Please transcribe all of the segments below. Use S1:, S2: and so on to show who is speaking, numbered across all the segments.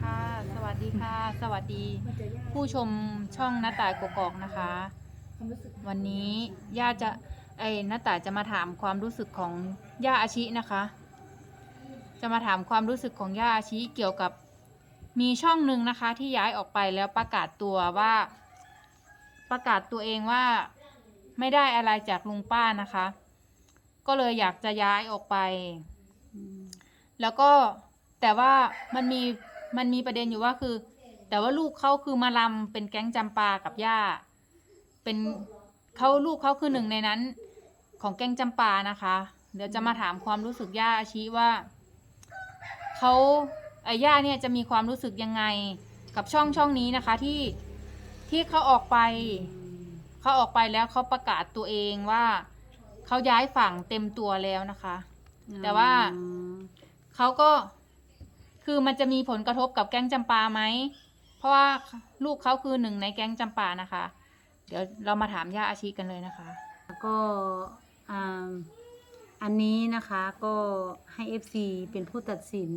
S1: ค่ะ สวัสดีค่ะ สวัสดี ผู้ชมช่องหน้าต่ายกกอกนะคะ วันนี้ย่าจะไอ้หน้าต่ายจะมาถามความรู้สึกของย่าอาชินะคะ จะมาถามความรู้สึกของย่าอาชิเกี่ยวกับมีช่องหนึ่งนะคะ ที่ย้ายออกไปแล้วประกาศตัวว่า ประกาศตัวเองว่าไม่ได้อะไรจากลุงป้านะคะ ก็เลยอยากจะย้ายออกไป แล้วก็ แต่ว่ามันมีมันมีประเด็นอยู่ว่าคือ แต่ว่าลูกเขาคือมาลำเป็นแก๊งจำปากับย่า เป็นเขาลูกเขาคือหนึ่งในนั้น ของแก๊งจำปานะคะ เดี๋ยวจะมาถามความรู้สึกย่าอาชีว่าเขาไอ้ย่าเนี่ยจะมีความรู้สึกยังไงกับช่องช่องนี้นะคะที่ที่เขาออกไปเขาออกไปแล้วเขาประกาศตัวเองว่าเขาย้ายฝั่งเต็มตัวแล้วนะคะ แต่ว่าเขาก็ คือมันจะมีผลกระทบกับแก๊งจำปาไหม เพราะว่าลูกเขาคือหนึ่งในแก๊งจำปานะคะ เดี๋ยวเรามาถามย่าอาชีกันเลยนะคะ
S2: ก็อันนี้นะคะก็ให้ FC เป็นผู้ตัดสิน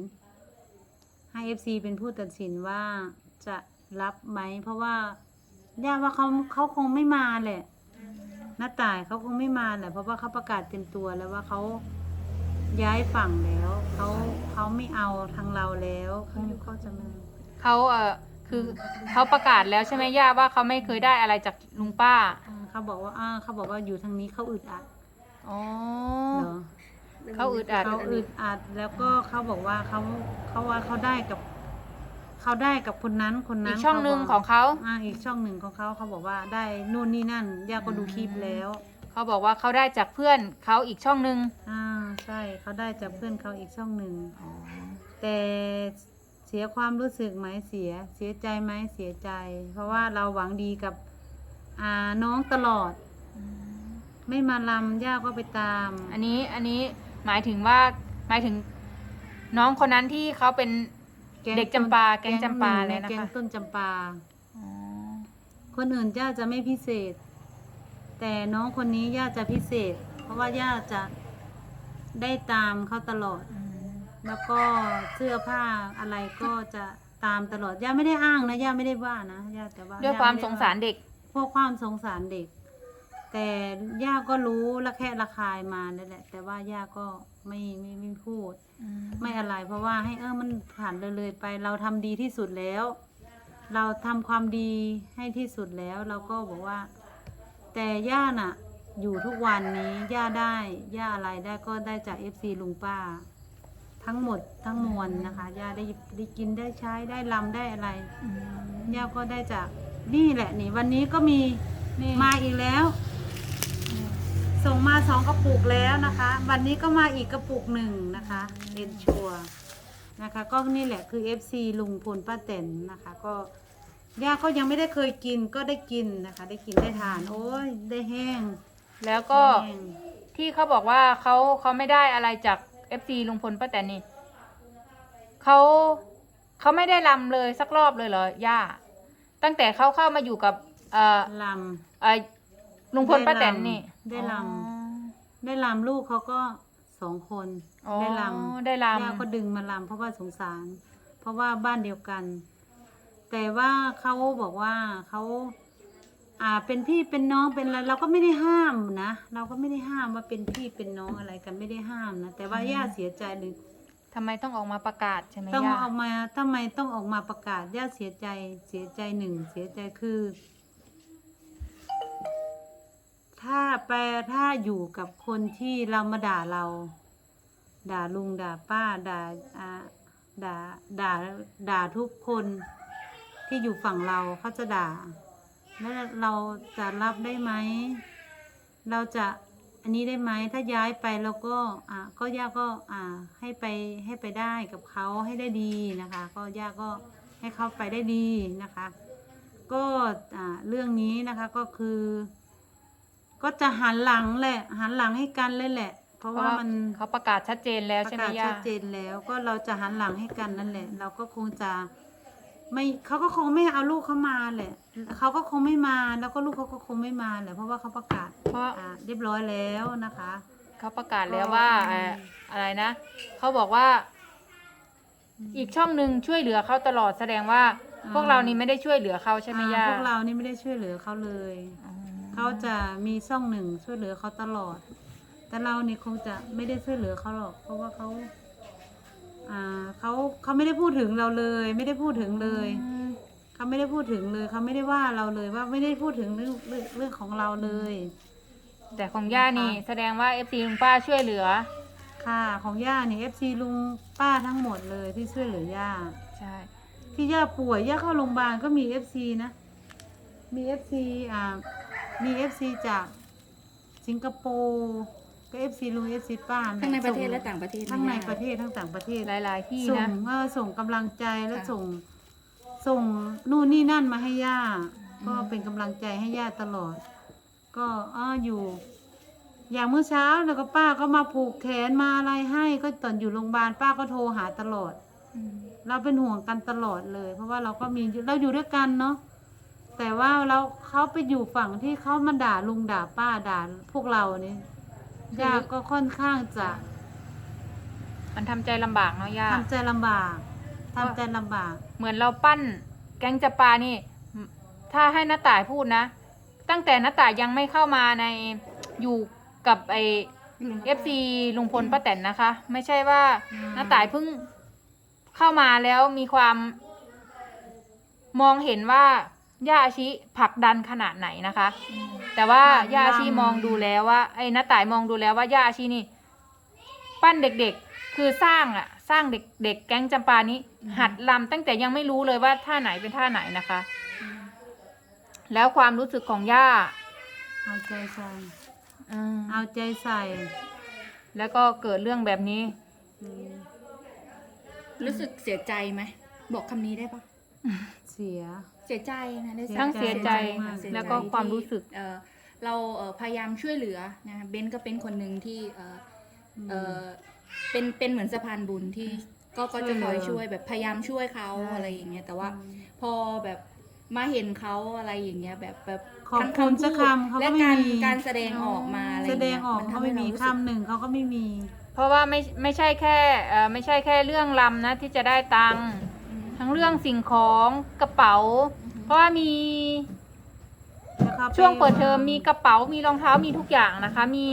S2: ให้ FC เป็นผู้ตัดสินว่าจะรับไหม เพราะว่าย่าว่าเขาเขาคงไม่มาแหละน้าต่ายเขาคงไม่มาแหละเพราะว่าเขาประกาศเต็มตัวแล้วว่าเขา ย้ายฝั่งแล้วเขาเขาไม่เอาทางเราแล้วเขาเขาจะมา
S1: เขาเอ่อคือเขาประกาศแล้วใช่ไหมย่าว่าเขาไม่เคยได้อะไรจากลุงป้า
S2: อ่าเขาบอกว่าอ่าเขาบอกว่าอยู่ทางนี้เขาอึดอัด
S1: อ๋อ
S2: เหรอ
S1: เขาอึดอัด
S2: เขาอึดอัดแล้วก็เขาบอกว่าเขาเขาว่าเขาได้กับเขาได้กับคนนั้นคนนั้
S1: อี
S2: น
S1: กช่องหนึ่ง
S2: บก
S1: ของเขา
S2: อ่าอีกช่องหนึ่งของเขาเขาบอกว่าได้นู่นนี่นั่นย่าก็ดูคลิปแล้ว
S1: เขาบอกว่าเขาได้จากเพื่อนเขาอีกช่องหนึ่ง
S2: อ่า ใช่เขาได้จากเพื่อนเขาอีกช่องหนึ่งแต่เสียความรู้สึกไหมเสีย เสียใจไหมเสียใจ เพราะว่าเราหวังดีกับอ่าน้องตลอดไม่มาลำย่าก็ไปตาม
S1: อันนี้อันนี้หมายถึงว่าหมายถึง น้องคนนั้นที่เขาเป็น
S2: แก๊ง
S1: เด็กจำปาแก๊งจำปา
S2: ห
S1: เลยนะคะ
S2: แก๊งต้นจำปา
S1: อ๋อ
S2: คนอื่นย่าจะไม่พิเศษ แต่น้องคนนี้ย่าจะพิเศษ เพราะว่าย่าจะ ได้ตามเขาตลอด
S1: อืม
S2: แล้วก็เสื้อผ้าอะไรก็จะตามตลอดย่าไม่ได้อ้างนะย่าไม่ได้ว่านะย่าแต่ว่า
S1: ด้วยความสงสารเด็ก
S2: พวกความสงสารเด็ก แต่ย่าก็รู้ละแค่ระคายมานั่นแหละ แต่ว่าย่าก็ไม่ไม่ไม่พูด ไม่อะไร เพราะว่าให้เออมันผ่านเลยเลยๆไป เราทำดีที่สุดแล้ว เราทำความดีให้ที่สุดแล้ว เราก็บอกว่า แต่ย่าน่ะ อยู่ทุกวันนี้ย่าได้ย่าอะไรได้ก็ได้จากเอฟซีลุงป้า ทั้งหมดทั้งมวลนะคะย่าได้ได้กินได้ใช้ได้ลำได้อะไรย่าก็ได้จากนี่แหละนี่ วันนี้ก็มี
S1: นี่
S2: มาอีกแล้ว ส่งมาสองกระปุกแล้วนะคะ วันนี้ก็มาอีกกระปุกหนึ่งนะคะเอ็นชัวนะคะ ก็นี่แหละคือ FC ลุงพลป้าแตนนะคะ ก็ย่าก็ยังไม่ได้เคยกินก็ได้กินนะคะ ได้กินได้ทาน โอ้ยได้แห้ง
S1: แล้วก็
S2: แห้ง
S1: ที่เขาบอกว่าเขาเขาไม่ได้อะไรจากเอฟซีลุงพลป้าแตนนี่เขาเขาไม่ได้ลำเลยสักรอบเลยเหรอย่า ตั้งแต่เขาเข้ามาอยู่กับ เอ่อ
S2: ล
S1: เอ่อลุงพลป้าแตนนี่
S2: ได้ลำได้ลำลูกเขาก็สองคน
S1: อ๋อ
S2: ได้ล
S1: ได้ำล
S2: ย่าก็ดึงมาลำเพราะว่าสงสาร เพราะว่าบ้านเดียวกัน แต่ว่าเขาบอกว่าเขา อ่าเป็นพี่เป็นน้องเป็นอะไรเราก็ไม่ได้ห้ามนะ เราก็ไม่ได้ห้ามว่าเป็นพี่เป็นน้องอะไรกันไม่ได้ห้ามนะ แต่ว่าย่าเสียใจหรือำ
S1: ทำไมต้องออกมาประกาศใช่ไหม
S2: ต้อง
S1: ย่า
S2: ออกมาทำไมต้องออกมาประกาศย่าเสียใจ เสียใจหนึ่ง เสียใจคือ ถ้าแปลถ้าอยู่กับคนที่เรามาด่าเรา ด่าลุงด่าป้า ด่าอ่าด่าด่าด่าทุกคนที่อยู่ฝั่งเราเขาจะด่า แล้วเราจะรับได้ไหม เราจะอันนี้ได้ไหมถ้าย้ายไปเราก็อ่าก็ย่าก็อ่าให้ไปให้ไปได้กับเขาให้ได้ดีนะคะ ก็ย่าก็ให้เขาไปได้ดีนะคะ ก็อ่าเรื่องนี้นะคะก็คือ ก็จะหันหลังแหละหันหลังให้กันเลยแหละ เพราะ
S1: เพราะ
S2: ว่า
S1: ว่า
S2: มัน
S1: เขาประกาศชัดเจนแล้ว
S2: ประ
S1: ใช่ไหม
S2: กาศ
S1: ย่า
S2: ชัดเจนแล้ว ก็เราจะหันหลังให้กันนั่นแหละ เราก็คงจะ ไม่เขาก็คงไม่เอาลูกเขามาแหละเขาก็คงไม่มาแล้วก็ลูกเขาก็คงไม่มาแหละเพราะว่าเขาประกาศ
S1: เพราะ
S2: อ่าเรียบร้อยแล้วนะคะ
S1: เขาประกาศแล้วว่าเอ่ออะไรนะ เขาบอกว่า อีกช่องหนึ่งช่วยเหลือเขาตลอดแสดงว่า
S2: อ่า
S1: พวกเรานี่ไม่ได้ช่วยเหลือเขาใช่ไหม
S2: อ่า
S1: ย่า
S2: พวกเรานี่ไม่ได้ช่วยเหลือเขาเลย
S1: อ๋อ
S2: เขาจะมีช่องหนึ่งช่วยเหลือเขาตลอด แต่เรานี่คงจะไม่ได้ช่วยเหลือเขาหรอก เพราะว่าเขาอ่า เขาเขาไม่ได้พูดถึงเราเลย ไม่ได้พูดถึงเลย
S1: อืม
S2: เขาไม่ได้พูดถึงเลยเขาไม่ได้ว่าเราเลยว่าไม่ได้พูดถึงเรื่องเรื่องเรื่องของเราเลย
S1: แต่ของย่านี่แสดงว่าเอฟซีลุงป้าช่วยเหลือ
S2: ค่ะของย่านี่เอฟซีลุงป้าทั้งหมดเลยที่ช่วยเหลือย่า
S1: ใช่
S2: ที่ย่าป่วยย่าเข้าโรงพยาบาลก็มีเอฟซีนะ มีเอฟซีอ่ามีเอฟซีจากสิงคโปร์ ก็เอฟซีลุงเอฟซีป้า
S3: ทั้งในประเทศ
S2: ส่
S3: และต่างประเทศ
S2: ทั้งใน
S3: ย่า
S2: ประเทศทั้งต่างประเทศ
S1: หลายๆที่
S2: ส่
S1: นะ
S2: งเออส่งกำลังใจและ
S3: ค่ะ
S2: ส่ง ส่งนู่นนี่นั่นมาให้ย่า ก็
S3: อืม
S2: เป็นกำลังใจให้ย่าตลอด ก็อ้ออยู่ อย่างเมื่อเช้าแล้วก็ป้าก็มาผูกแขนมาอะไรให้ ก็ตอนอยู่โรงพยาบาลป้าก็โทรหาตลอด
S3: อืม
S2: เราเป็นห่วงกันตลอดเลย เพราะว่าเราก็มีเราอยู่ด้วยกันเนาะแต่ว่าเราเขาไปอยู่ฝั่งที่เขามาด่าลุงด่าป้าด่าพวกเรานี่ย่าก็ค่อนข้างจะ
S1: มันทำใจลำบากเนาะย่า
S2: ทำใจลำบากทำใจลำบาก
S1: เหมือนเราปั้น แก๊งจับปานี่ ถ้าให้น้าต่ายพูดนะ ตั้งแต่น้าต่ายยังไม่เข้ามาในอยู่กับไอเอฟซีลุงพลป้าแตนนะคะ ไม่ใช่ว่า
S2: อืม
S1: น้าต่ายเพิ่งเข้ามาแล้วมีความมองเห็นว่า ย่าอาชิผลักดันขนาดไหนนะคะ แต่ว่าย่าอาชีมองดูแล้วว่าไอ้น้าต่ายมองดูแล้วว่าย่าอาชีนี่ ปั้นเด็กๆ คือสร้างอะสร้างเด็กเด็กแก๊งจำปานี้ หัดลำตั้งแต่ยังไม่รู้เลยว่าท่าไหนเป็นท่าไหนนะคะ แล้วความรู้สึกของย่า
S2: เอาใจใส่
S1: อืม
S2: เอาใจใส่
S1: แล้วก็เกิดเรื่องแบบนี้
S2: อืม
S3: รู้สึกเสียใจไหม บอกคำนี้ได้ปะ
S2: เสีย
S3: เสียใจนะได้
S1: ทั้งเสียใจ
S3: ค่ะเสียใจ
S1: แล้วก็ความรู้สึก
S3: ที่เอ่อเราเอ่อพยายามช่วยเหลือนะเบนก็เป็นคนหนึ่งที่เอ่ออเอ่อเป็นเป็นเหมือนสะพานบุญที่ก็ก็จะคอย
S2: ช่วยเหลือ
S3: ช่วยแบบพยายามช่วยเขา
S2: ใช่
S3: อะไรอย่างเงี้ยแต่ว่า
S2: อืม
S3: พอแบบมาเห็นเขาอะไรอย่างเงี้ยแบบแบบ
S2: ขอบ
S3: ทั้ง
S2: คุณ
S3: พู
S2: สัก
S3: ด
S2: คำเขาก็
S3: และ
S2: ไม่
S3: การ
S2: มี
S3: การแสดงออกมาอะไร
S2: แสดง
S3: เย
S2: ออก
S3: น
S2: เขา
S3: ทำให้
S2: ไม่มี
S3: รรู้สึก
S2: คำหนึ่งเขาก็ไม่มี
S1: เพราะว่าไม่ไม่ใช่แค่เอ่อไม่ใช่แค่เรื่องลำนะที่จะได้ตังค์
S3: อืม
S1: ทั้งเรื่องสิ่งของกระเป๋า เพราะว่ามี
S2: แล้วเขาไช่
S1: วงเปิดเทอมมีกระเป๋ามีรองเท้ามีทุกอย่างนะคะ มี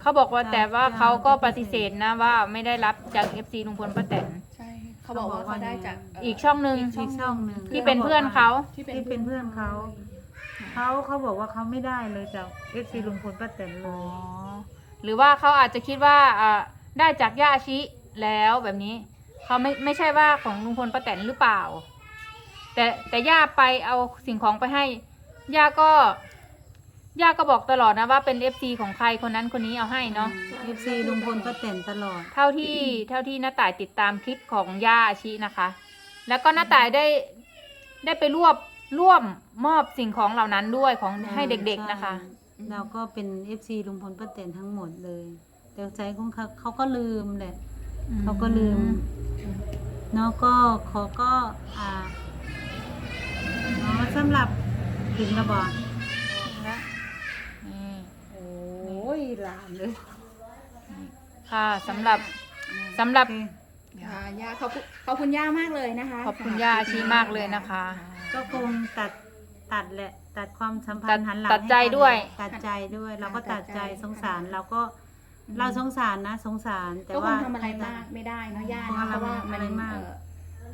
S1: เขาบอกว่า
S2: จ้ะ
S1: แต่ว่า
S2: จ้ะ
S1: เขาก็
S2: ป
S1: ป
S2: ฏิ
S1: ฏิ
S2: เส
S1: เส
S2: ธ
S1: ธนะว่าไม่ได้รับจากเอฟซีลุงพลป้าแตน
S3: ใช่เขาบอกว่าเขาได้จากเอี
S1: กช่องหนึ่ง
S2: อีกช่องหนึ่ง
S1: ที่เป็นเพื่อนเขา
S3: ที่
S2: ที่เป็นเพื่อนเขาเขาเขาบอกว่าเขาไม่ได้เลยจากเอฟซีลุงพลป้าแตนเล
S1: อ๋อยหรือว่าเขาอาจจะคิดว่าอ่าได้จากย่าอาชิแล้วแบบนี้ เขาไม่ไม่ใช่ว่าของลุงพลป้าแตนหรือเปล่า แต่แต่ย่าไปเอาสิ่งของไปให้ย่าก็ย่าก็บอกตลอดนะว่าเป็นเอฟซีของใครคนนั้นคนนี้เอาให้เนาะ
S2: เอฟซีลุงพลป้าแตนตลอด
S1: เท่าที่เท่าที่น้าต่ายติดตามคลิปของย่าอาชินะคะ แล้วก็น้าต่ายได้ได้ไปรวบร่วมมอบสิ่งของเหล่านั้นด้วยของให้เด็กๆนะคะ
S2: ใช่เราก็เป็นเอฟซีลุงพลป้าแตนทั้งหมดเลย แต่ใจของเขาเขาก็ลืมแหละ เขาก็ลืมเนาะก็ขอก็อ่าเนาะสำหรับถึงระบอก
S1: นะนี่
S2: โอ้ยหลานเลย
S1: ค่ะสำหรับสำหรับ
S2: โอเค
S3: ค่ะย่าขอบคุณขอบคุณย่ามากเลยนะคะ
S1: ขอบคุณย่าอาชีมากเลยนะคะ
S2: ก็คงตัดตัดแหละ ตัดความสัมพั
S1: ตั
S2: น
S1: ด
S2: ธ์หันหลัง
S1: ตัดใจ
S2: ให้กัน
S1: ด้วย
S2: ตัดใจด้วยเราก็
S3: ตั
S2: ตั
S3: ด
S2: ด
S3: ใจ
S2: ใจสงสารเราก็ เราสงสารนะ สงสารแต่
S3: ก็ค
S2: ว่าง
S3: ทำอะไรมากไม่ได้เนาะย่า
S2: คง
S3: เนาะเพราะว่า
S2: ทำ
S3: มั
S2: อะไร
S3: น
S2: มาก
S3: เอ่อ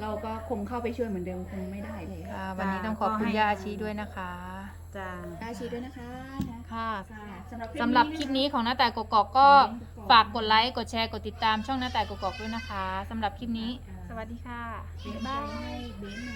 S3: เราก็คงเข้าไปช่วยเหมือนเดิมคงไม่ได้เลย
S1: ค่ะวันนี้ต้องขอบคุณย่าอาชีด้วยนะคะ
S2: จ้า
S3: ย่าชีด้วยนะคะ
S1: ค่ะ
S3: ค่ะสำหรับ
S1: สำหรับคลิปนี้ของหน้าแต่กกอกก็ฝากกดไลค์กดแชร์กดติดตามช่องหน้าแต่กกอกด้วยนะคะสำหรับคลิปนี้ สวัสดีค่ะ
S3: บ๊ายบายเบน